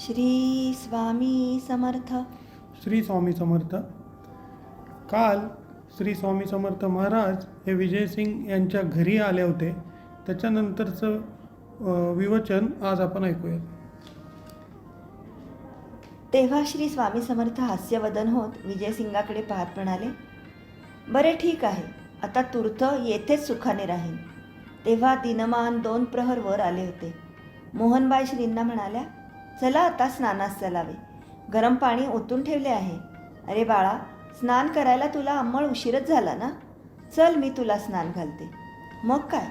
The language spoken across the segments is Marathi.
श्री स्वामी समर्थ. श्री स्वामी समर्थ. काल श्री स्वामी समर्थ महाराज हे विजयसिंग यांच्या घरी आले होते. त्याच्यानंतरचं विवचन आज आपण ऐकूया तेव्हा श्री स्वामी समर्थ हास्यवदन होत विजयसिंगाकडे पाहत म्हणाले बरे ठीक आहे आता तूर्त येथेच सुखाने राहीन. तेव्हा दिनमान दोन प्रहर वर आले होते. मोहनबाई श्रींना म्हणाल्या चला आता स्नानास चलावे. गरम पाणी ओतून ठेवले आहे. अरे बाळा स्नान करायला तुला अंमळ उशीरच झाला ना? चल मी तुला स्नान घालते. मग काय?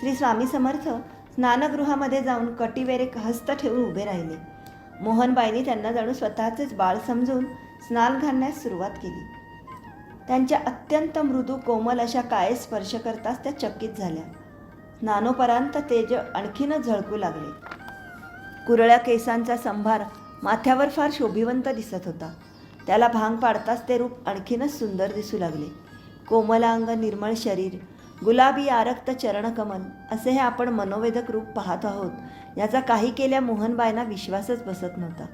श्री स्वामी समर्थ स्नानगृहामध्ये जाऊन कटीवेरे हस्त ठेवून उभे राहिले. मोहनबाईंनी त्यांना जाणून स्वतःचेच बाळ समजून स्नान घालण्यास सुरुवात केली. त्यांच्या अत्यंत मृदू कोमल अशा काळे स्पर्श करताच त्या चकित झाल्या. स्नानोपरांत तेज आणखीनच झळकू लागले. कुरळ्या केसांचा संभार माथ्यावर फार शोभिवंत दिसत होता. त्याला भांग पाडताच ते रूप आणखीनच सुंदर दिसू लागले. कोमलांग निर्मळ शरीर गुलाबी आरक्त चरणकमल असे हे आपण मनोवेदक रूप पाहत आहोत याचा काही केल्या मोहनबाईंना विश्वासच बसत नव्हता.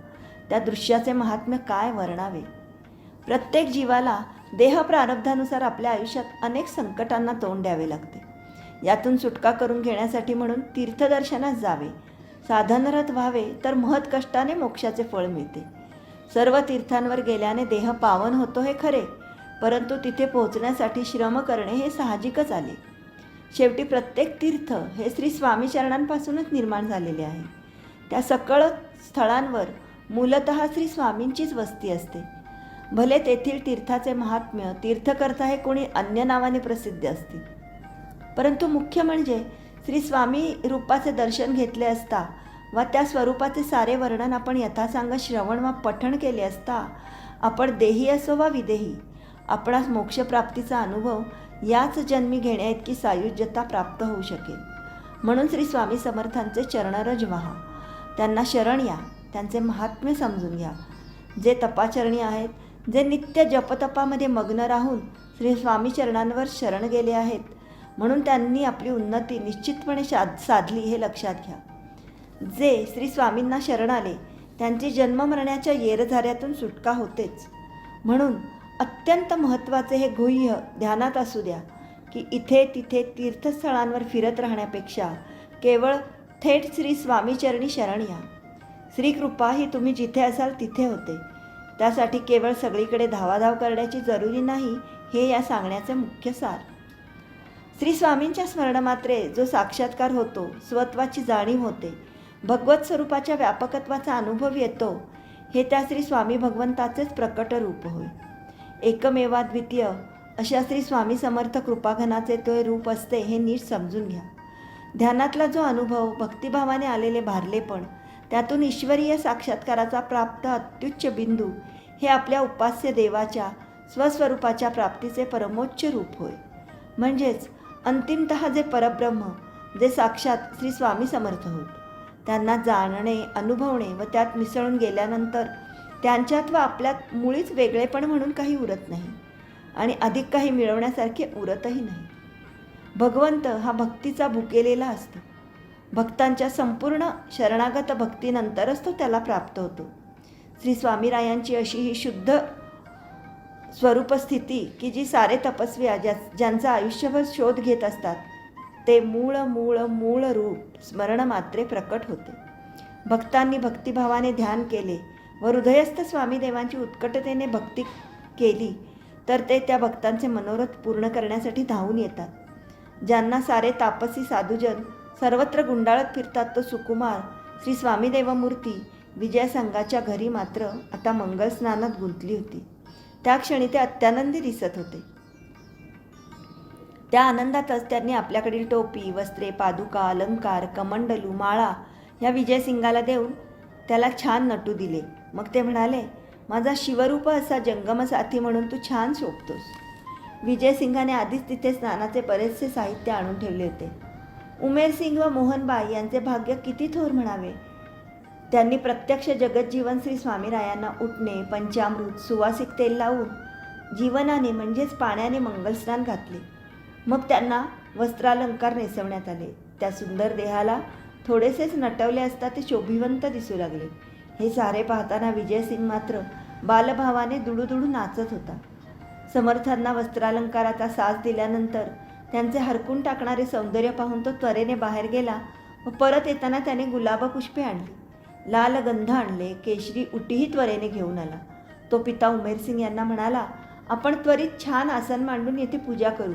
त्या दृश्याचे महात्म्य काय वर्णावे? प्रत्येक जीवाला देह प्रारब्धानुसार आपल्या आयुष्यात अनेक संकटांना तोंड द्यावे लागते. यातून सुटका करून घेण्यासाठी म्हणून तीर्थदर्शनास जावे साधनरत व्हावे तर महत् कष्टाने मोक्षाचे फळ मिळते. सर्व तीर्थांवर गेल्याने देह पावन होतो हे खरे परंतु तिथे पोहोचण्यासाठी श्रम करणे हे साहजिकच आले. शेवटी प्रत्येक तीर्थ हे श्री स्वामी चरणांपासूनच निर्माण झालेले आहे. त्या सकळ स्थळांवर मूलत श्री स्वामींचीच वस्ती असते. भले तेथील तीर्थाचे महात्म्य तीर्थकर्ता हे कोणी अन्य नावाने प्रसिद्ध असतील. परंतु मुख्य म्हणजे श्री स्वामी रूपाचे दर्शन घेतले असता व त्या स्वरूपाचे सारे वर्णन आपण यथासांग श्रवण वा पठण केले असता आपण देही असो वा विदेही आपणास मोक्षप्राप्तीचा अनुभव याच जन्मी घेण्याइतकी सायुज्यता प्राप्त होऊ शकेल. म्हणून श्री स्वामी समर्थांचे चरणरज व्हा. त्यांना शरण या त्यांचे महात्म्य समजून घ्या. जे तपाचरणी आहेत जे नित्य जपतपामध्ये मग्न राहून श्री स्वामी चरणांवर शरण गेले आहेत म्हणून त्यांनी आपली उन्नती निश्चितपणे साध साधली हे लक्षात घ्या. जे श्री स्वामींना शरण आले त्यांची जन्ममरण्याच्या येरझाऱ्यातून सुटका होतेच. म्हणून अत्यंत महत्त्वाचे हे गुह्य ध्यानात असू द्या की इथे तिथे तीर्थस्थळांवर फिरत राहण्यापेक्षा केवळ थेट श्री स्वामीचरणी शरण या. श्रीकृपा ही तुम्ही जिथे असाल तिथे होते. त्यासाठी केवळ सगळीकडे धावाधाव करण्याची जरुरी नाही हे या सांगण्याचे मुख्य सार. श्री स्वामींच्या स्मरणमात्रे जो साक्षात्कार होतो स्वत्वाची जाणीव होते. भगवत स्वरूपाच्या व्यापकत्वाचा अनुभव येतो हे त्या श्री स्वामी भगवंताचेच प्रकट रूप होय. एकमेवा द्वितीय अशा श्री स्वामी समर्थ कृपाघनाचे तो रूप असते हे नीट समजून घ्या. ध्यानातला जो अनुभव भक्तिभावाने आलेले भारलेपण त्यातून ईश्वरीय साक्षात्काराचा प्राप्त अत्युच्च बिंदू हे आपल्या उपास्य देवाच्या स्वस्वरूपाच्या प्राप्तीचे परमोच्च रूप होय. म्हणजेच अंतिमत जे परब्रह्म जे साक्षात श्री स्वामी समर्थ होत त्यांना जाणणे अनुभवणे व त्यात मिसळून गेल्यानंतर त्यांच्यात व आपल्यात मुळीच वेगळेपण म्हणून काही उरत नाही आणि अधिक काही मिळवण्यासारखे उरतही नाही. भगवंत हा भक्तीचा भुकेलेला असतो. भक्तांच्या संपूर्ण शरणागत भक्तीनंतरच तो त्याला प्राप्त होतो. श्री स्वामीरायांची अशी ही शुद्ध स्वरूपस्थिती की जी सारे तपस्वी ज्या ज्यांचा आयुष्यभर शोध घेत असतात ते मूळ मूळ मूळ रूप स्मरणमात्रे प्रकट होते. भक्तांनी भक्तिभावाने ध्यान केले व हृदयस्थ स्वामीदेवांची उत्कटतेने भक्ती केली तर ते त्या भक्तांचे मनोरथ पूर्ण करण्यासाठी धावून येतात. ज्यांना सारे तापसी साधुजन सर्वत्र गुंडाळत फिरतात तो सुकुमार श्री स्वामीदेवमूर्ती विजयसंघाच्या घरी मात्र आता मंगलस्नानात गुंतली होती. त्या क्षणी ते अत्यानंदी दिसत होते. त्या आनंदातच त्यांनी आपल्याकडील टोपी वस्त्रे पादुका अलंकार कमंडलू माळा या विजयसिंगाला देऊन त्याला छान नटू दिले. मग ते म्हणाले माझा शिवरूप असा जंगमसाथी म्हणून तू छान शोभतोस. विजयसिंगाने आधीच तिथे स्नानाचे बरेचसे साहित्य आणून ठेवले होते. उमेरसिंग व मोहनबाई यांचे भाग्य किती थोर म्हणावे? त्यांनी प्रत्यक्ष जगज्जीवन श्री स्वामीरायांना उठणे पंचामृत सुवासिक तेल लावून जीवनाने म्हणजेच पाण्याने मंगलस्नान घातले. मग त्यांना वस्त्रालंकार नेसवण्यात आले. त्या सुंदर देहाला थोडेसेच नटवले असता ते शोभिवंत दिसू लागले. हे सारे पाहताना विजयसिंग मात्र बालभावाने दुडूदुडू नाचत होता. समर्थांना वस्त्रालंकाराचा साथ दिल्यानंतर त्यांचे हरकून टाकणारे सौंदर्य पाहून तो त्वरेने बाहेर गेला व परत येताना त्याने गुलाबपुष्पे आणली. लाल गंध आणले केशरी उटीही त्वरेने घेऊन आला. तो पिता उमेरसिंग यांना म्हणाला आपण त्वरित छान आसन मांडून येथे पूजा करू.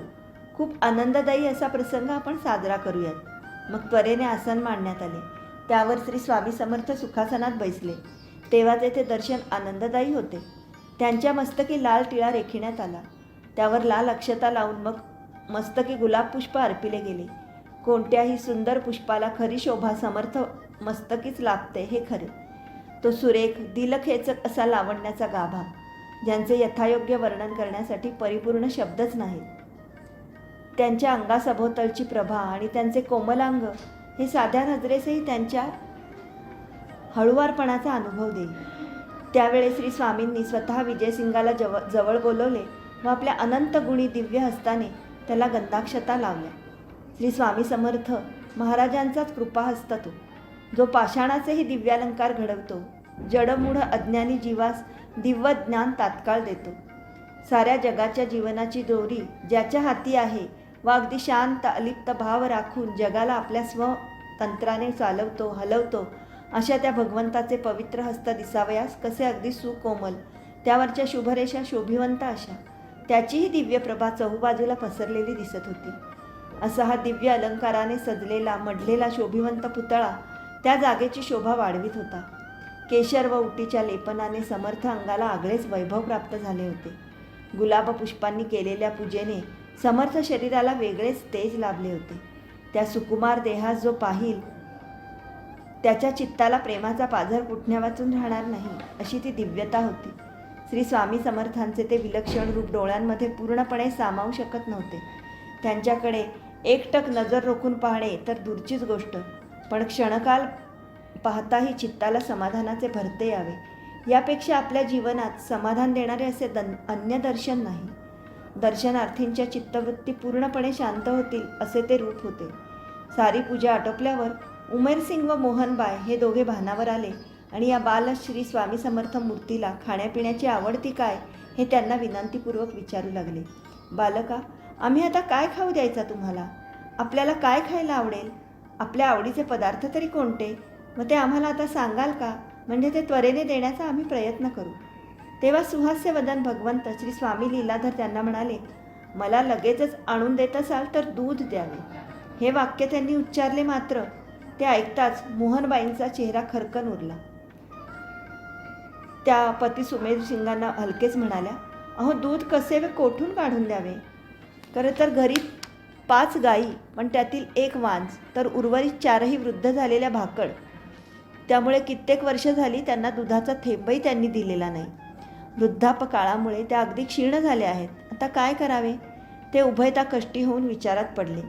खूप आनंददायी असा प्रसंग आपण साजरा करूयात. मग त्वरेने आसन मांडण्यात आले. त्यावर श्री स्वामी समर्थ सुखासनात बैसले. तेव्हा तेथे दर्शन आनंददायी होते. त्यांच्या मस्तकी लाल टिळा रेखिण्यात आला. त्यावर लाल अक्षता लावून मग मस्तकी गुलाब पुष्प अर्पिले गेले. कोणत्याही सुंदर पुष्पाला खरी शोभा समर्थ मस्तकीच लागते हे खरे. तो सुरेख दिलखेचक असा लावण्याचा गाभा ज्यांचे यथायोग्य वर्णन करण्यासाठी परिपूर्ण शब्दच नाहीत. त्यांच्या अंगासभोवतलची प्रभा आणि त्यांचे कोमलांग हे साध्या नजरेसही त्यांच्या हळुवारपणाचा अनुभव देईल. त्यावेळी श्री स्वामींनी स्वतः विजयसिंगाला जवळ जवळ बोलवले व आपल्या अनंत गुणी दिव्य हस्ताने त्याला गंधाक्षता लावल्या. श्री स्वामी समर्थ महाराजांचाच कृपाहस्त तो. जो पाषाणाचेही दिव्यालंकार घडवतो जडमूढ अज्ञानी जीवास दिव्य ज्ञान तात्काळ देतो. साऱ्या जगाच्या जीवनाची दोरी ज्याच्या हाती आहे व अगदी शांत अलिप्त भाव राखून जगाला आपल्या स्वतंत्राने चालवतो हलवतो अशा त्या भगवंताचे पवित्र हस्त दिसावयास कसे अगदी सुकोमल त्यावरच्या शुभरेषा शोभिवंत अशा. त्याचीही दिव्य प्रभा चहूबाजूला पसरलेली दिसत होती. असा हा दिव्य अलंकाराने सजलेला मढलेला शोभिवंत पुतळा त्या जागेची शोभा वाढवित होता. केशर व उटीच्या लेपनाने समर्थ अंगाला आगळेच वैभव प्राप्त झाले होते. गुलाब पुष्पांनी केलेल्या पूजेने समर्थ शरीराला वेगळेच तेज लाभले होते. त्या सुकुमार देहास जो पाहिल त्याच्या चित्ताला प्रेमाचा पाझर कुठण्यावाचून राहणार नाही अशी ती दिव्यता होती. श्री स्वामी समर्थांचे ते विलक्षण रूप डोळ्यांमध्ये पूर्णपणे सामावू शकत नव्हते. त्यांच्याकडे एकटक नजर रोखून पाहणे तर दूरचीच गोष्ट. पण क्षणकाल पाहताही चित्ताला समाधानाचे भरते यावे. यापेक्षा आपल्या जीवनात समाधान देणारे असे दन अन्य दर्शन नाही. दर्शनार्थींच्या चित्तवृत्ती पूर्णपणे शांत होतील असे ते रूप होते. सारी पूजा आटोपल्यावर उमेरसिंग व मोहनबाय हे दोघे भानावर आले आणि या बाल श्री स्वामी समर्थ मूर्तीला खाण्यापिण्याची आवडती काय हे त्यांना विनंतीपूर्वक विचारू लागले. बालका आम्ही आता काय खाऊ द्यायचा तुम्हाला? आपल्याला काय खायला आवडेल? आपल्या आवडीचे पदार्थ तरी कोणते? मग ते आम्हाला आता सांगाल का? म्हणजे ते त्वरेने देण्याचा आम्ही प्रयत्न करू. तेव्हा सुहास्यवदन भगवंत श्री स्वामी लीलाधर त्यांना म्हणाले मला लगेचच आणून देत असाल तर दूध द्यावे. हे वाक्य त्यांनी उच्चारले मात्र ते ऐकताच मोहनबाईंचा चेहरा खरकन उरला. त्या पती सुमेध सिंगांना हलकेच म्हणाल्या अहो दूध कसे व कोठून काढून द्यावे? खरं तर घरी पाच गायी पण त्यातील एक वांज तर उर्वरित चारही वृद्ध झालेल्या भाकड. त्यामुळे कित्येक वर्ष झाली त्यांना दुधाचा थेंबही त्यांनी दिलेला नाही. वृद्धापकाळामुळे त्या अगदी क्षीण झाल्या आहेत. आता काय करावे? ते उभयता कष्टी होऊन विचारात पडले.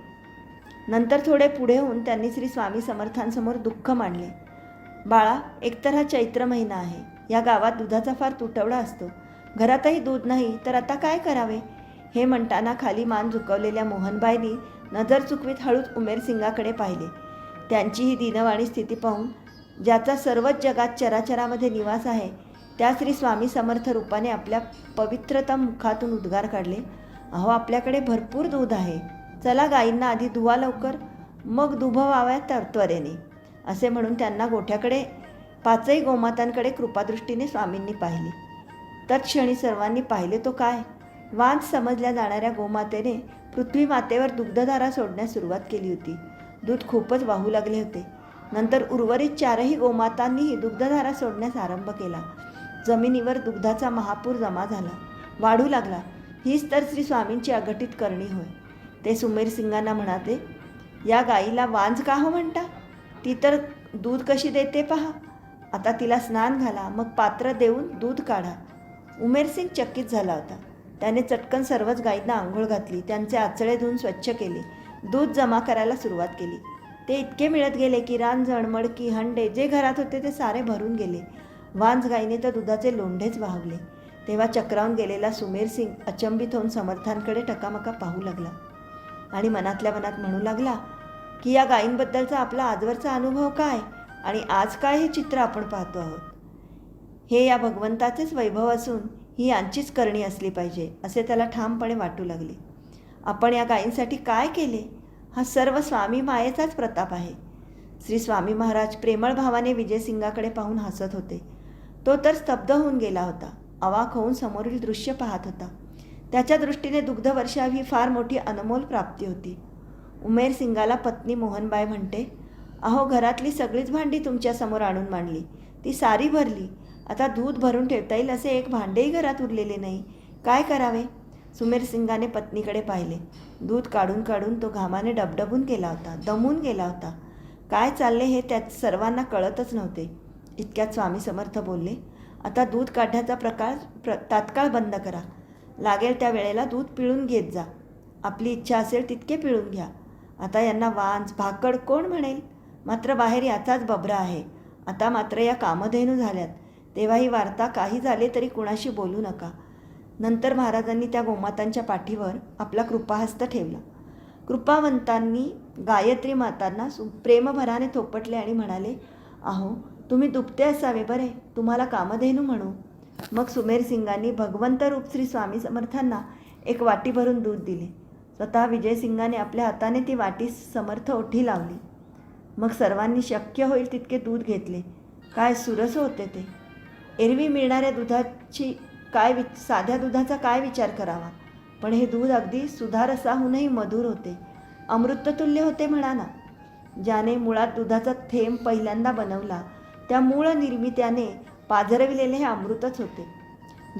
नंतर थोडे पुढे होऊन त्यांनी श्री स्वामी समर्थांसमोर दुःख मांडले. बाळा एकतर हा चैत्र महिना आहे. या गावात दुधाचा फार तुटवडा असतो. घरातही दूध नाही तर आता काय करावे? हे म्हणताना खाली मान झुकवलेल्या मोहनबाईंनी नजर चुकवीत हळूच उमेरसिंगाकडे पाहिले. त्यांची ही दिनवाणी स्थिती पाहून ज्याचा सर्वच जगात चराचरामध्ये निवास आहे त्या श्री स्वामी समर्थ रूपाने आपल्या पवित्रतम मुखातून उद्गार काढले. अहो आपल्याकडे भरपूर दूध आहे. चला गायींना आधी धुवा लवकर मग दुभवाव्या तर त्वरेने असे म्हणून त्यांना गोठ्याकडे पाचही गोमातांकडे कृपादृष्टीने स्वामींनी पाहिली. तत्क्षणी सर्वांनी पाहिले तो काय? वान समजल्या जाणाऱ्या गोमातेने पृथ्वी मातेवर दुग्धधारा सोडण्यास सुरुवात केली होती. दूध खूपच वाहू लागले होते. नंतर उर्वरित चारही गोमातांनीही दुग्धधारा सोडण्यास आरंभ केला. जमिनीवर दुग्धाचा महापूर जमा झाला. वाढू लागला. हीच तर श्री स्वामींची अघटित करणी होय. ते सुमेर सिंगांना म्हणाते या गाईला वांज का हो म्हणता? ती तर दूध कशी देते पहा. आता तिला स्नान घाला. मग पात्र देऊन दूध काढा. उमेरसिंग चकित झाला होता. त्याने चटकन सर्वच गायींना आंघोळ घातली त्यांचे आचळे धुवून स्वच्छ केले दूध जमा करायला सुरुवात केली. ते इतके मिळत गेले की रानजण मडकी हंडे जे घरात होते ते सारे भरून गेले. वांज गायीने तर दुधाचे लोंढेच वाहवले. तेव्हा चक्रावून गेलेला सुमेर सिंग अचंबित होऊन समर्थांकडे टकामका पाहू लागला आणि मनातल्या मनात म्हणू लागला की या गायींबद्दलचा आपला आजवरचा अनुभव काय? आणि आज काय हे चित्र आपण पाहतो आहोत? हे या भगवंताचेच वैभव असून ही यांचीच करणी असली पाहिजे असे त्याला ठामपणे वाटू लागले. आपण या गायींसाठी काय केले? हा सर्व स्वामी मायेचाच प्रताप आहे. श्री स्वामी महाराज प्रेमळ भावाने विजयसिंगाकडे पाहून हसत होते. तो तर स्तब्ध होऊन गेला होता. अवाक होऊन समोरील दृश्य पाहत होता. त्याच्या दृष्टीने दुग्धवर्षाव ही फार मोठी अनमोल प्राप्ती होती. उमेर सिंगाला पत्नी मोहनबाई म्हणते अहो घरातली सगळीच भांडी तुमच्यासमोर आणून मांडली. ती सारी भरली. आता दूध भरून ठेवता येईल असे एक भांडेही घरात उरलेले नाही. काय करावे? सुमेर सिंगाने पत्नीकडे पाहिले. दूध काढून काढून तो घामाने डबडबून गेला होता दमून गेला होता. काय चालले हे त्यात सर्वांना कळतच नव्हते. इतक्यात स्वामी समर्थ बोलले आता दूध काढण्याचा प्रकार प्र तात्काळ बंद करा. लागेल त्या वेळेला दूध पिळून घेत जा. आपली इच्छा असेल तितके पिळून घ्या. आता यांना वांज भाकड कोण म्हणेल? मात्र बाहेर याचाच बबरा आहे. आता मात्र या कामधेनू झाल्यात. तेव्हा ही वार्ता काही झाले तरी कुणाशी बोलू नका. नंतर महाराजांनी त्या गोमातांच्या पाठीवर आपला कृपाहस्त ठेवला. कृपावंतांनी गायत्री मातांना सु प्रेमभराने थोपटले आणि म्हणाले अहो तुम्ही दुपते असावे बरे तुम्हाला कामधेनू म्हणू. मग सुमेर सिंगांनी भगवंत रूप श्री स्वामी समर्थांना एक वाटी भरून दूध दिले. स्वतः विजयसिंगाने आपल्या हाताने ती वाटी समर्थ ओठी लावली. मग सर्वांनी शक्य होईल तितके दूध घेतले. काय सुरस होते ते. एरवी मिळणाऱ्या दुधाची काय वि साध्या दुधाचा काय विचार करावा? पण हे दूध अगदी सुधारसाहूनही मधुर होते. अमृततुल्य होते म्हणा ना. ज्याने मुळात दुधाचा थेंब पहिल्यांदा बनवला त्या मूळ निर्मित्याने पाझरविलेले हे अमृतच होते.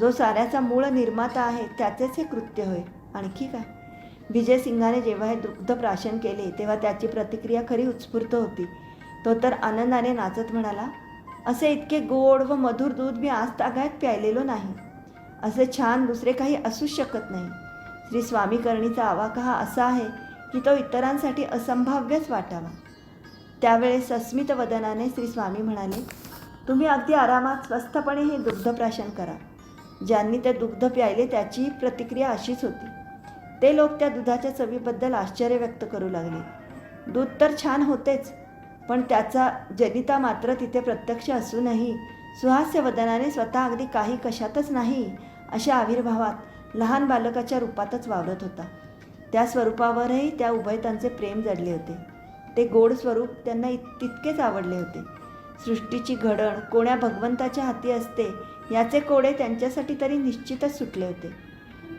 जो साऱ्याचा मूळ निर्माता आहे त्याचेच हे कृत्य होय. आणखी काय? विजयसिंगाने जेव्हा हे दुग्ध प्राशन केले तेव्हा त्याची प्रतिक्रिया खरी उत्स्फूर्त होती. तो तर आनंदाने नाचत म्हणाला असे इतके गोड व मधुर दूध मी आज तागायत प्यायलेलो नाही. असे छान दुसरे काही असूच शकत नाही. श्री स्वामीकरणीचा आवाका हा असा आहे की तो इतरांसाठी असंभाव्यच वाटावा. त्यावेळेस सस्मित वदनाने श्री स्वामी म्हणाले तुम्ही अगदी आरामात स्वस्थपणे हे दुग्धप्राशन करा. ज्यांनी ते दुग्ध प्यायले त्याची प्रतिक्रिया अशीच होती. ते लोक त्या दुधाच्या चवीबद्दल आश्चर्य व्यक्त करू लागले. दूध तर छान होतेच पण त्याचा जनिता मात्र तिथे प्रत्यक्ष असूनही सुहास्य वदनाने स्वतः अगदी काही कशातच नाही अशा आविर्भावात लहान बालकाच्या रूपातच वावरत होता. त्या स्वरूपावरही त्या उभयतांचे प्रेम जडले होते. ते गोड स्वरूप त्यांना इत तितकेच आवडले होते. सृष्टीची घडण कोण्या भगवंताच्या हाती असते याचे कोडे त्यांच्यासाठी तरी निश्चितच सुटले होते.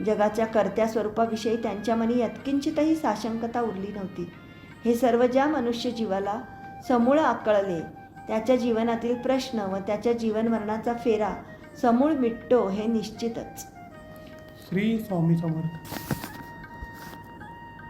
जगाच्या कर्त्या स्वरूपाविषयी त्यांच्या मनी यत्किंचितही साशंकता उरली नव्हती. हे सर्व ज्या मनुष्य जीवाला समूळ आकळले. त्याच्या जीवनातील प्रश्न व त्याच्या जीवनमरणाचा फेरा समूळ मिटतो हे निश्चितच. श्री स्वामी समर्थ.